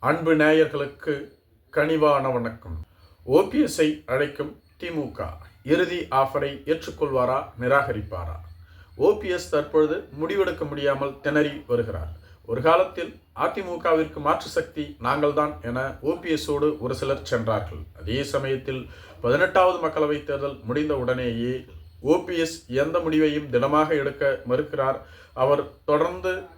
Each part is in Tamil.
அன்பு நேயர்களுக்கு கனிவான வணக்கம். ஓபிஎஸ்ஐ அழைக்கும் திமுக இறுதி ஆஃபரை ஏற்றுக்கொள்வாரா நிராகரிப்பாரா? ஓபிஎஸ் தற்பொழுது முடிவெடுக்க முடியாமல் திணறி வருகிறார். ஒரு காலத்தில் அதிமுகவிற்கு மாற்று சக்தி நாங்கள்தான் என ஓபிஎஸோடு ஒரு சிலர் சென்றார்கள். அதே சமயத்தில் பதினெட்டாவது மக்களவைத் தேர்தல் முடிந்த உடனேயே ஓபிஎஸ் எந்த முடிவையும் திடமாக எடுக்க மறுக்கிறார். அவர் தொடர்ந்து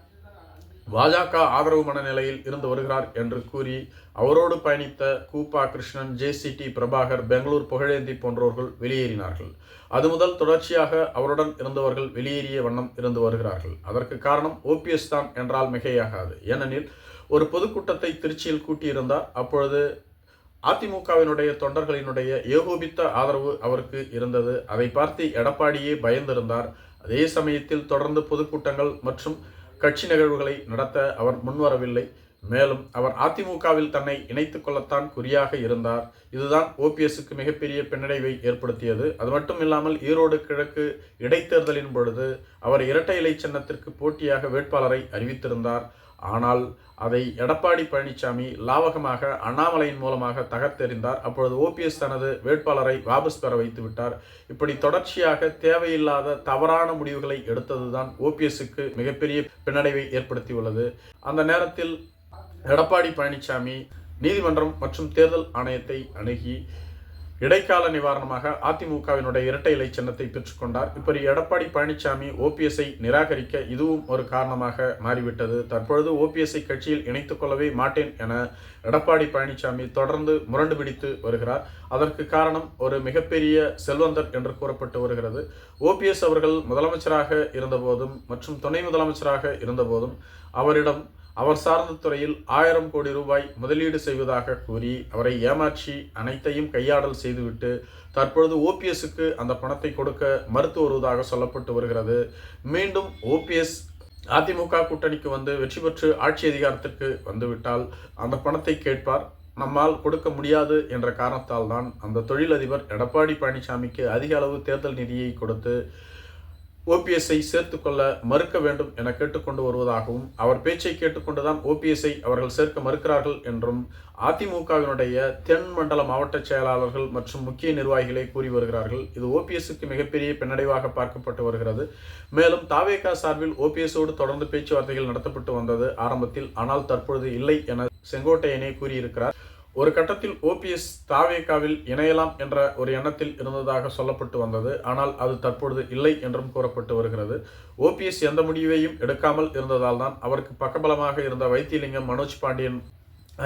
பாஜக ஆதரவு மனநிலையில் இருந்து வருகிறார் என்று கூறி அவரோடு பயணித்த கூப்பா கிருஷ்ணன் ஜேசிடி பிரபாகர் பெங்களூர் புகழேந்தி போன்றோர்கள் வெளியேறினார்கள். அது முதல் தொடர்ச்சியாக அவருடன் இருந்தவர்கள் வெளியேறிய வண்ணம் இருந்து வருகிறார்கள். அதற்கு காரணம் ஓபிஎஸ் தான் என்றால் மிகையாகாது. ஏனெனில் ஒரு பொதுக்கூட்டத்தை திருச்சியில் கூட்டியிருந்தார். அப்பொழுது அதிமுகவினுடைய தொண்டர்களினுடைய ஏகோபித்த ஆதரவு அவருக்கு இருந்தது. அதை பார்த்து எடப்பாடியே பயந்திருந்தார். அதே சமயத்தில் தொடர்ந்து பொதுக்கூட்டங்கள் மற்றும் கட்சி நிகழ்வுகளை நடத்த அவர் முன்வரவில்லை. மேலும் அவர் அதிமுகவில் தன்னை இணைத்துக் கொள்ளத்தான் குறியாக இருந்தார். இதுதான் ஓபிஎஸ்க்கு மிகப்பெரிய பின்னடைவை ஏற்படுத்தியது. அது மட்டும் இல்லாமல் ஈரோடு கிழக்கு இடைத்தேர்தலின் பொழுது அவர் இரட்டை இலை சின்னத்திற்கு போட்டியாக வேட்பாளரை அறிவித்திருந்தார். ஆனால் அதை எடப்பாடி பழனிசாமி லாவகமாக அண்ணாமலையின் மூலமாக தகர்த்தெறிந்தார். அப்பொழுது ஓபிஎஸ் தனது வேட்பாளரை வாபஸ் பெற வைத்து விட்டார். இப்படி தொடர்ச்சியாக தேவையில்லாத தவறான முடிவுகளை எடுத்ததுதான் ஓபிஎஸ்க்கு மிகப்பெரிய பின்னடைவை ஏற்படுத்தியுள்ளது. அந்த நேரத்தில் எடப்பாடி பழனிசாமி நீதிமன்றம் மற்றும் தேர்தல் ஆணையத்தை அணுகி இடைக்கால நிவாரணமாக அதிமுகவினுடைய இரட்டை இலை சின்னத்தை பெற்றுக்கொண்டார். இப்படி எடப்பாடி பழனிசாமி ஓபிஎஸ்ஐ நிராகரிக்க இதுவும் ஒரு காரணமாக மாறிவிட்டது. தற்பொழுது ஓபிஎஸ்ஐ கட்சியில் இணைத்துக் கொள்ளவே மாட்டேன் என எடப்பாடி பழனிசாமி தொடர்ந்து முரண்டு பிடித்து வருகிறார். அதற்கு காரணம் ஒரு மிகப்பெரிய செல்வந்தர் என்று கூறப்பட்டு வருகிறது. ஓபிஎஸ் அவர்கள் முதலமைச்சராக இருந்தபோதும் மற்றும் துணை முதலமைச்சராக இருந்தபோதும் அவரிடம் அவர் சார்ந்த துறையில் ஆயிரம் கோடி ரூபாய் முதலீடு செய்வதாக கூறி அவரை ஏமாற்றி அனைத்தையும் கையாடல் செய்துவிட்டு தற்பொழுது ஓபிஎஸ்க்கு அந்த பணத்தை கொடுக்க மறுத்து வருவதாக சொல்லப்பட்டு வருகிறது. மீண்டும் ஓபிஎஸ் அதிமுக கூட்டணிக்கு வந்து வெற்றி பெற்று ஆட்சி அதிகாரத்திற்கு வந்துவிட்டால் அந்த பணத்தை கேட்பார். நம்மால் கொடுக்க முடியாது என்ற காரணத்தால் தான் அந்த தொழிலதிபர் எடப்பாடி பழனிசாமிக்கு அதிக அளவு தேர்தல் நிதியை கொடுத்து ஓபிஎஸ்ஐ சேர்த்துக்கொள்ள மறுக்க வேண்டும் என கேட்டுக்கொண்டு வருவதாகவும் அவர் பேச்சை கேட்டுக்கொண்டுதான் ஓபிஎஸ்ஐ அவர்கள் சேர்க்க மறுக்கிறார்கள் என்றும் அதிமுகவினுடைய தென் மண்டல மாவட்ட செயலாளர்கள் மற்றும் முக்கிய நிர்வாகிகளை கூறி வருகிறார்கள். இது ஓபிஎஸ்க்கு மிகப்பெரிய பின்னடைவாக பார்க்கப்பட்டு வருகிறது. மேலும் தாவேகா சார்பில் ஓபிஎஸோடு தொடர்ந்து பேச்சுவார்த்தைகள் நடத்தப்பட்டு வந்தது ஆரம்பத்தில் ஆனால் தற்பொழுது இல்லை என செங்கோட்டையனே கூறியிருக்கிறார். ஒரு கட்டத்தில் ஓபிஎஸ் தாவேகாவில் இணையலாம் என்ற ஒரு எண்ணத்தில் இருந்ததாக சொல்லப்பட்டு வந்தது. ஆனால் அது தற்பொழுது இல்லை என்றும் கூறப்பட்டு வருகிறது. ஓபிஎஸ் எந்த முடிவையும் எடுக்காமல் இருந்ததால் தான் அவருக்கு பக்கபலமாக இருந்த வைத்தியலிங்கம் மனோஜ் பாண்டியன்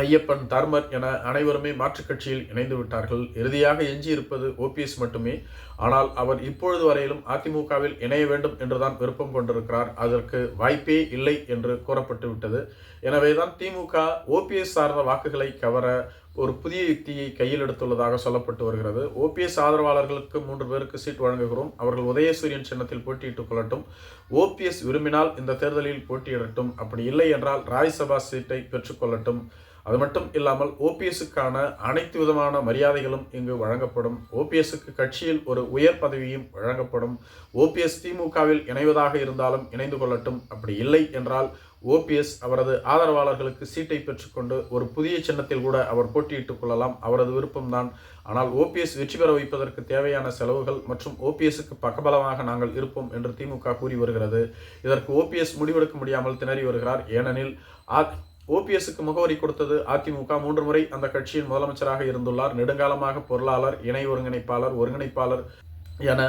ஐயப்பன் தர்மர் என அனைவருமே மாற்றுக் கட்சியில் இணைந்து விட்டார்கள். இறுதியாக எஞ்சியிருப்பது ஓபிஎஸ் மட்டுமே. ஆனால் அவர் இப்பொழுது வரையிலும் அதிமுகவில் இணைய வேண்டும் என்றுதான் விருப்பம் கொண்டிருக்கிறார். அதற்கு வாய்ப்பே இல்லை என்று கூறப்பட்டு விட்டது எனவேதான் திமுக ஓபிஎஸ் சார்ந்த வாக்குகளை கவர ஒரு புதிய யுக்தியை கையில் எடுத்துள்ளதாக சொல்லப்பட்டு வருகிறது. ஓபிஎஸ் ஆதரவாளர்களுக்கு மூன்று பேருக்கு சீட் வழங்குகிறோம். அவர்கள் உதயசூரியன் சின்னத்தில் போட்டியிட்டுக் கொள்ளட்டும். ஓபிஎஸ் விரும்பினால் இந்த தேர்தலில் போட்டியிடட்டும். அப்படி இல்லை என்றால் ராஜ்யசபா சீட்டை பெற்றுக்கொள்ளட்டும் அது மட்டும் இல்லாமல் ஓபிஎஸ்ஸுக்கான அனைத்து விதமான மரியாதைகளும் இங்கு வழங்கப்படும். ஓபிஎஸ்க்கு கட்சியில் ஒரு உயர் பதவியும் வழங்கப்படும். ஓபிஎஸ் திமுகவில் இணைவதாக இருந்தாலும் இணைந்து கொள்ளட்டும். அப்படி இல்லை என்றால் ஓபிஎஸ் அவரது ஆதரவாளர்களுக்கு சீட்டை பெற்றுக்கொண்டு ஒரு புதிய சின்னத்தில் கூட அவர் போட்டியிட்டுக் கொள்ளலாம். அவரது விருப்பம்தான் ஆனால் ஓபிஎஸ் வெற்றி பெற வைப்பதற்கு தேவையான செலவுகள் மற்றும் ஓபிஎஸ்க்கு பக்கபலமாக நாங்கள் இருப்போம் என்று திமுக கூறி வருகிறது. இதற்கு ஓபிஎஸ் முடிவெடுக்க முடியாமல் திணறி வருகிறார். ஏனெனில் ஓபிஎஸ்க்கு முகவரி கொடுத்தது அதிமுக. மூன்று முறை அந்த கட்சியின் முதலமைச்சராக இருந்துள்ளார். நெடுங்காலமாக பொருளாளர் இணை ஒருங்கிணைப்பாளர் ஒருங்கிணைப்பாளர் என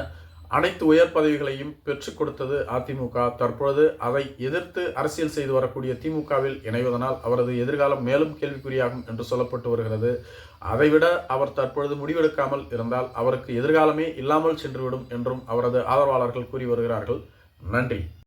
அனைத்து உயர் பதவிகளையும் பெற்றுக் கொடுத்தது அதிமுக. தற்பொழுது அதை எதிர்த்து அரசியல் செய்து வரக்கூடிய திமுகவில் இணைவதனால் அவரது எதிர்காலம் மேலும் கேள்விக்குறியாகும் என்று சொல்லப்பட்டு வருகிறது. அதைவிட அவர் தற்பொழுது முடிவெடுக்காமல் இருந்தால் அவருக்கு எதிர்காலமே இல்லாமல் சென்றுவிடும் என்றும் அவரது ஆதரவாளர்கள் கூறி வருகிறார்கள். நன்றி.